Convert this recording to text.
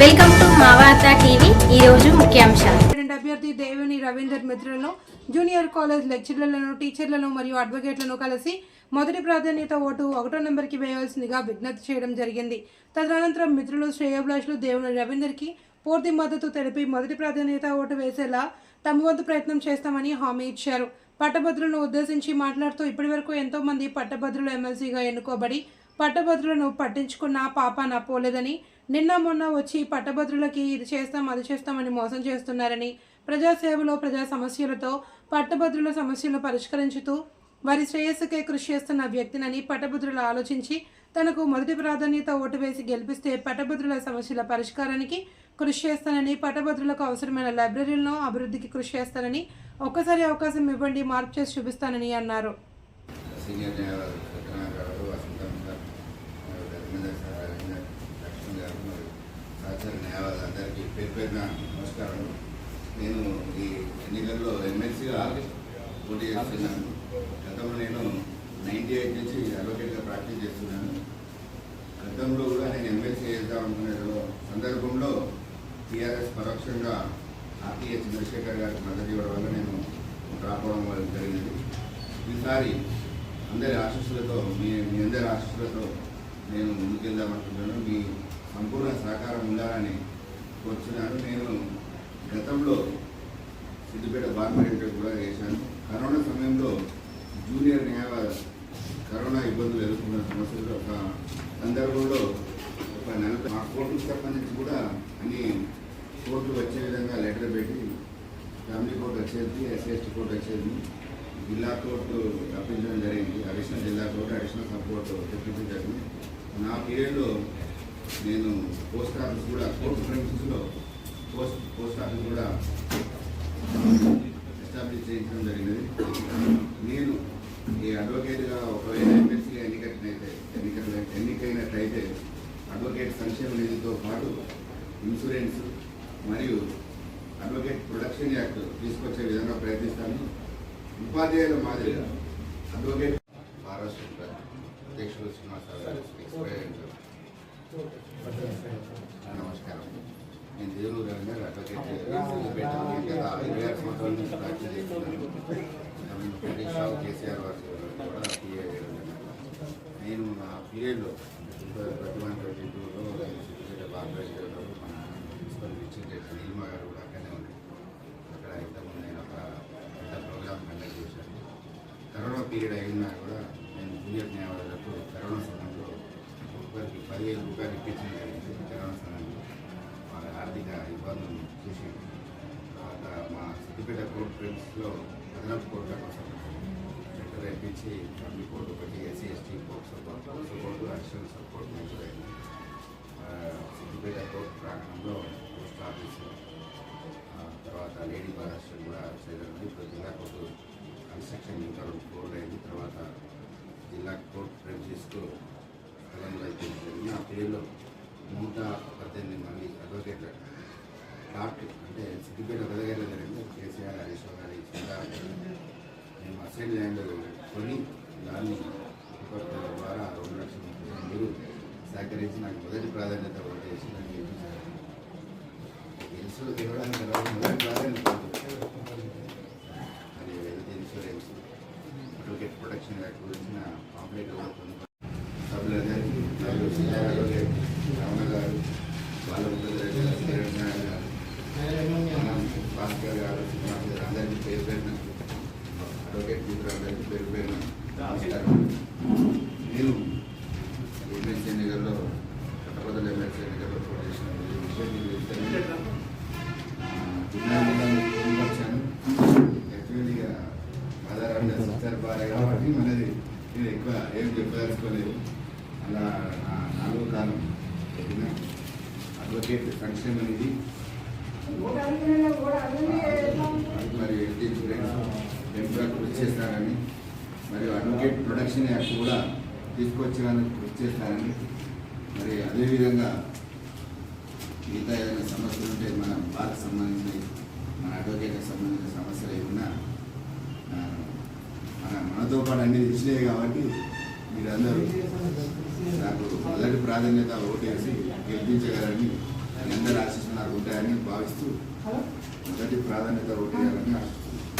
Welcome to మావార్త TV. ఈరోజు ముఖ్యాంశాలు అభ్యర్థి దేవిని రవీందర్ మిత్రులను జూనియర్ కాలేజ్ లెక్చరర్లను టీచర్లను మరియు అడ్వకేట్లను కలిసి మొదటి ప్రాధాన్యత ఓటు ఒకటో నెంబర్కి వేయవలసిందిగా విజ్ఞప్తి చేయడం జరిగింది. తదనంతరం మిత్రులు శ్రేయోభిలాషులు దేవుని రవీందర్కి పూర్తి మద్దతు తెలిపి మొదటి ప్రాధాన్యత ఓటు వేసేలా తమ వంతు ప్రయత్నం చేస్తామని హామీ ఇచ్చారు. పట్టభద్రులను ఉద్దేశించి మాట్లాడుతూ ఇప్పటివరకు ఎంతోమంది పట్టభద్రులు ఎమ్మెల్సీగా ఎన్నుకోబడి పట్టభద్రులను పట్టించుకున్న పాపాన పోలేదని నిన్న మొన్న వచ్చి పట్టభద్రులకి ఇది చేస్తాం అది చేస్తామని మోసం చేస్తున్నారని ప్రజాసేవలో ప్రజా సమస్యలతో పట్టభద్రుల సమస్యలను పరిష్కరించుతూ వారి శ్రేయస్సుకే కృషి చేస్తున్న వ్యక్తినని పట్టభద్రులు ఆలోచించి తనకు మొదటి ప్రాధాన్యత ఓటు వేసి గెలిపిస్తే పట్టభద్రుల సమస్యల పరిష్కారానికి కృషి చేస్తానని పట్టభద్రులకు అవసరమైన లైబ్రరీలను అభివృద్ధికి కృషి చేస్తానని ఒక్కసారి అవకాశం ఇవ్వండి మార్పు చేసి చూపిస్తానని అన్నారు సీనియర్ న్యాయవాదులు సత్యనారాయణ గారు వసంతం గారు మరియు ధర్మేంద్ర సార్ రవీంద్ర లక్ష్మణ్ గారు మరియు సహచర న్యాయవాదులందరికీ పేరు పేరున నమస్కారం. నేను ఈ ఎన్నికల్లో ఎమ్మెల్సీగా పోటీ చేస్తున్నాను. గతంలో నేను నైంటీ ఎయిట్ నుంచి అడ్వకేట్గా ప్రాక్టీస్ చేస్తున్నాను. గతంలో కూడా నేను ఎమ్మెల్సీ చేద్దాం అనుకునే సందర్భంలో టీఆర్ఎస్ పరోక్షంగా ఆర్టీఎస్ చంద్రశేఖర్ గారికి మద్దతు ఇవ్వడం వల్ల నేను రాకపోవడం వల్ల జరిగింది. ఈసారి అందరి ఆశీస్సులతో మీ మీ అందరి ఆశీస్సులతో నేను ముందుకెళ్దామనుకుంటున్నాను మీ సంపూర్ణ సహకారం ఉండాలని కోరుచున్నాను నేను గతంలో సిద్దిపేట బార్మరెంట్ కూడా చేశాను. కరోనా సమయంలో జూనియర్ న్యాయ కరోనా ఇబ్బందులు ఎదుర్కొన్న సమస్యలు ఒక సందర్భంలో ఒక నలభై మా కోర్టుకు సంబంధించి కూడా అన్ని కోర్టు వచ్చే విధంగా లెటర్ పెట్టి ఫ్యామిలీ కోర్టు వచ్చేది ఎస్సీ కోర్టు వచ్చేది జిల్లా కోర్టు రప్పించడం జరిగింది. అడిషనల్ జిల్లా కోర్టు అడిషనల్ సబ్ కోర్టు తెప్పించడం జరిగింది. నా పీరియడ్లో నేను పోస్ట్ ఆఫీస్ కూడా కోర్టు ప్రెమిసెస్లో పోస్ట్ పోస్ట్ ఆఫీస్ కూడా ఎస్టాబ్లిష్ చేయించడం జరిగినది. నేను ఈ అడ్వకేట్గా ఒకవేళ ఎమ్మెల్సీగా ఎన్నికట్లయితే ఎన్నికట్ల ఎన్నికైనట్లయితే అడ్వకేట్ సంక్షేమ నిధితో పాటు ఇన్సూరెన్స్ మరియు అడ్వకేట్ ప్రొడక్షన్ యాక్ట్ తీసుకొచ్చే విధంగా ప్రయత్నిస్తాను. ఉపాధ్యాయుల మాదిరిగా అడ్వకేట్ మహారాష్ట్ర అధ్యక్షులు శ్రీనివాసరావు గారు ఎక్స్పైర్ నమస్కారం నేను దేవుడు గారు అడ్వకేట్ సిద్దిపేట గత ఇరవై ఆరు సంవత్సరాల నుంచి ప్రాక్టీస్ చేస్తున్నాను నేను హరీష్ రావు కేసీఆర్ వారి కూడా PA నేను నా పీరియడ్లో ట్వంటీ వన్ ట్వంటీ టూలో నేను భారతదేశంలో మన ప్రిన్సిపల్ విచ్చింగ్ నీలిమ గారు కూడా అక్కడనే ఉంది అక్కడ ఇంతకుముందు నేను ఒక పెద్ద ప్రోగ్రామ్ కండక్ట్ చేశాను కరోనా పీరియడ్ అయినా కూడా నేను జూనియర్ న్యాయవాదులకు కరోనా సమయంలో ఒక్కరికి పదివేల రూపాయలు ఇప్పించడం జరిగింది. కరోనా సమయంలో ఆర్థిక ఇబ్బందులు చూసి మా సిద్దిపేట కోర్టు ప్రిన్స్లో అదనపు కోర్టు కోసం లెటర్ ఇప్పించి ఫ్యామిలీ కోర్టు ఒకటి SC ST court support court additional support మంచిదైంది ఆ, సిద్దిపేట కోర్టు ప్రాంగణంలో పోస్ట్ ఆఫీస్ ఆ, తర్వాత లేడీ మహారాష్ట్ర కూడా చేయడం ఇప్పుడు జిల్లా కోర్టు కన్స్ట్రక్షన్ ఇంకా కోర్టు అయింది. తర్వాత జిల్లా కోర్టు ప్రెమిసెస్కు స్థలంలో అయితే ఆ పేరులో నూట పద్దెనిమిది మంది అడ్వకేట్లు. డాక్ట్ అంటే సిద్దిపేట పెదగేళ్ళ జరిగింది కేసీఆర్ హరీష్ గారి మేము అసైన్ ల్యాండ్ కొని దాన్ని ద్వారా రెండు లక్షల ముప్పై వేలు మీరు సహకరించి నాకు మొదటి ప్రాధాన్యత ఓటేసి నన్ను గెలిపించారు గెలుసు గెలవడానికి తర్వాత మొదటి ప్రాధాన్యత మరి health insurance advocate protection act గురించిన పాంప్లెట్ కూడా పొందుతాను సభ్యులందరికీ మరియు సీనియర్ అడ్వకేట్ రమణ గారు బాలముద్ర గారు కిరణ్ నాయక్ గారు మనం భాస్కర్ గారు శ్రీనివాస్ గారు అందరికీ పేరు పేరున అడ్వకేట్ మిత్రులందరికీ పేరు పేరున నమస్కారం నేను ఎమ్మెల్సీ ఎన్నికల్లో పట్టభద్రుల ఎమ్మెల్సీ ఎన్నికల్లో పోటీ చేసిన విషయం వచ్చాను యాక్చువల్గా మదర్ సిస్టర్ భార్య కాబట్టి మనది నేను ఎక్కువ ఏం చెప్పదలుచుకోలేదు. అలా నాలుగో కాలం చెప్పిన అడ్వకేట్ సంక్షేమ నిధి. మరి హెల్త్ ఇన్సూరెన్స్ టెంపరీ కృషి చేస్తారని మరియు అడ్వకేట్ ప్రొడక్షన్ యాక్ట్ కూడా తీసుకొచ్చేందుకు కృషి చేస్తారని. మరి అదేవిధంగా మిగతా ఏదైనా సమస్యలు ఉంటే మన బార్కు సంబంధించి మన అడ్వకేట్కి సంబంధించిన సమస్యలు ఏమున్నా మన మనతో పాటు అన్ని తెలిసినాయి కాబట్టి మీరందరూ నాకు మొదటి ప్రాధాన్యత ఓటేసి గెలిపించగలని అందరి ఆశీస్సులు నాకు ఉంటాయని భావిస్తూ మొదటి ప్రాధాన్యత ఓటు వేయాలని ఆశిస్తున్నాను.